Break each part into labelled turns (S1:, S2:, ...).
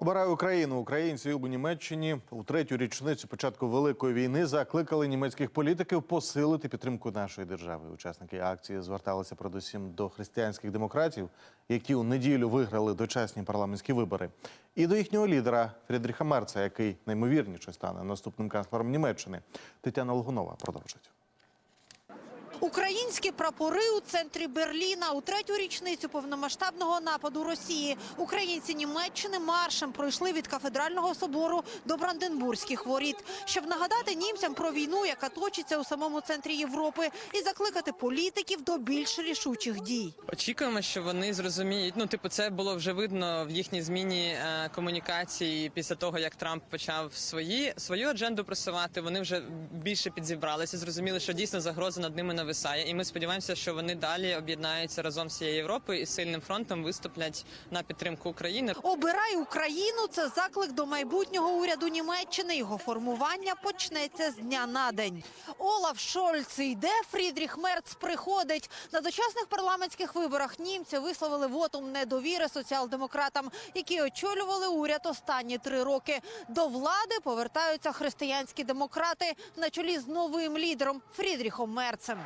S1: Обираю Україну. Українці у Німеччині у третю річницю початку великої війни закликали німецьких політиків посилити підтримку нашої держави. Учасники акції зверталися передусім до християнських демократів, які у неділю виграли дочасні парламентські вибори, і до їхнього лідера Фрідріха Мерца, який наймовірніше стане наступним канцлером Німеччини. Тетяна Логунова продовжить.
S2: Українські прапори у центрі Берліна у третю річницю повномасштабного нападу Росії. Українці Німеччини маршем пройшли від кафедрального собору до Бранденбурзьких воріт, щоб нагадати німцям про війну, яка точиться у самому центрі Європи, і закликати політиків до більш рішучих дій.
S3: Очікуємо, що вони зрозуміють. Ну, типу, це було вже видно в їхній зміні е, комунікації після того, як Трамп почав свої свою адженду просувати. Вони вже більше підзібралися, зрозуміли, що дійсно загроза над ними нависає. І ми сподіваємося, що вони далі об'єднаються разом з всією Європою і сильним фронтом виступлять на підтримку України.
S2: Обирай Україну. Це заклик до майбутнього уряду Німеччини. Його формування почнеться з дня на день. Олаф Шольц йде. Фрідріх Мерц приходить. На дочасних парламентських виборах німці висловили вотум недовіри соціал-демократам, які очолювали уряд останні три роки. До влади повертаються християнські демократи на чолі з новим лідером Фрідріхом Мерцем.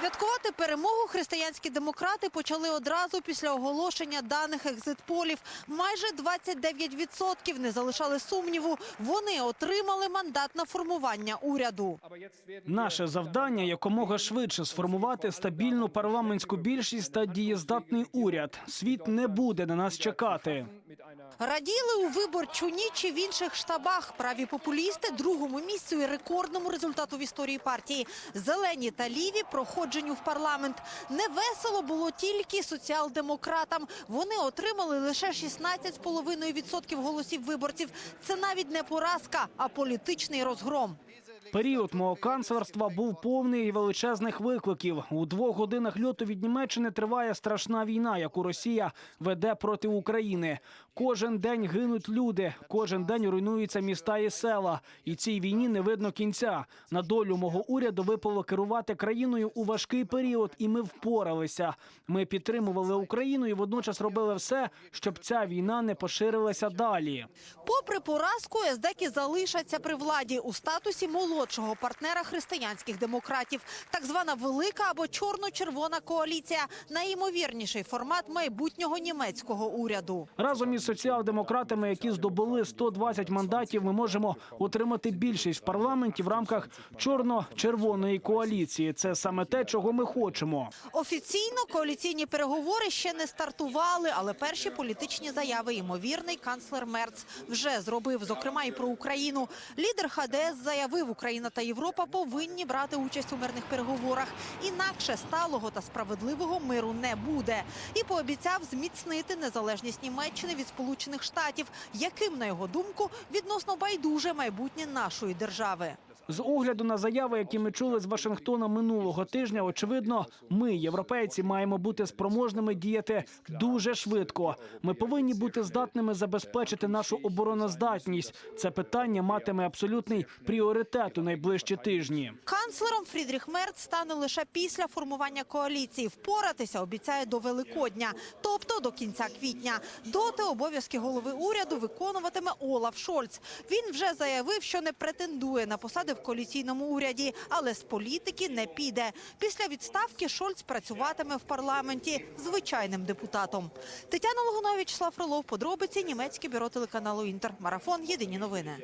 S2: Святкувати перемогу християнські демократи почали одразу після оголошення даних екзитполів. Майже 29% не залишали сумніву. Вони отримали мандат на формування уряду.
S4: Наше завдання якомога швидше сформувати стабільну парламентську більшість та дієздатний уряд. Світ не буде на нас чекати.
S2: Раділи у виборчу ніч і в інших штабах. Праві популісти другому місцю і рекордному результату в історії партії. Зелені та ліві проходженню в парламент. Невесело було тільки соціал-демократам. Вони отримали лише 16,5% голосів виборців. Це навіть не поразка, а політичний розгром.
S4: Період мого канцлерства був повний величезних викликів. У двох годинах льоту від Німеччини триває страшна війна, яку Росія веде проти України. Кожен день гинуть люди, кожен день руйнуються міста і села. І цій війні не видно кінця. На долю мого уряду випало керувати країною у важкий період, і ми впоралися. Ми підтримували Україну і водночас робили все, щоб ця війна не поширилася далі.
S2: Попри поразку, ездеки залишаться при владі у статусі молодшого партнера християнських демократів. Так звана велика або чорно-червона коаліція найімовірніший формат майбутнього німецького уряду.
S4: Разом із соціал-демократами, які здобули 120 мандатів, ми можемо отримати більшість в парламенті в рамках чорно-червоної коаліції. Це саме те, чого ми хочемо.
S2: Офіційно коаліційні переговори ще не стартували, але перші політичні заяви ймовірний канцлер Мерц вже зробив, зокрема і про Україну. Лідер ХДС заявив, Україна та Європа повинні брати участь у мирних переговорах. Інакше сталого та справедливого миру не буде. І пообіцяв зміцнити незалежність Німеччини від Сполучених Штатів, яким на його думку відносно байдуже майбутнє нашої держави.
S4: З огляду на заяви, які ми чули з Вашингтона минулого тижня, очевидно, ми, європейці, маємо бути спроможними діяти дуже швидко. Ми повинні бути здатними забезпечити нашу обороноздатність. Це питання матиме абсолютний пріоритет у найближчі тижні.
S2: Канцлером Фрідріх Мерц стане лише після формування коаліції. Впоратися обіцяє до Великодня, тобто до кінця квітня. Доти обов'язки голови уряду виконуватиме Олаф Шольц. Він вже заявив, що не претендує на посади в коаліційному уряді, але з політики не піде. Після відставки Шольц працюватиме в парламенті звичайним депутатом. Тетяна Логунович, Слав Фролов, подробиці німецьке бюро телеканалу Інтер. Марафон. Єдині новини.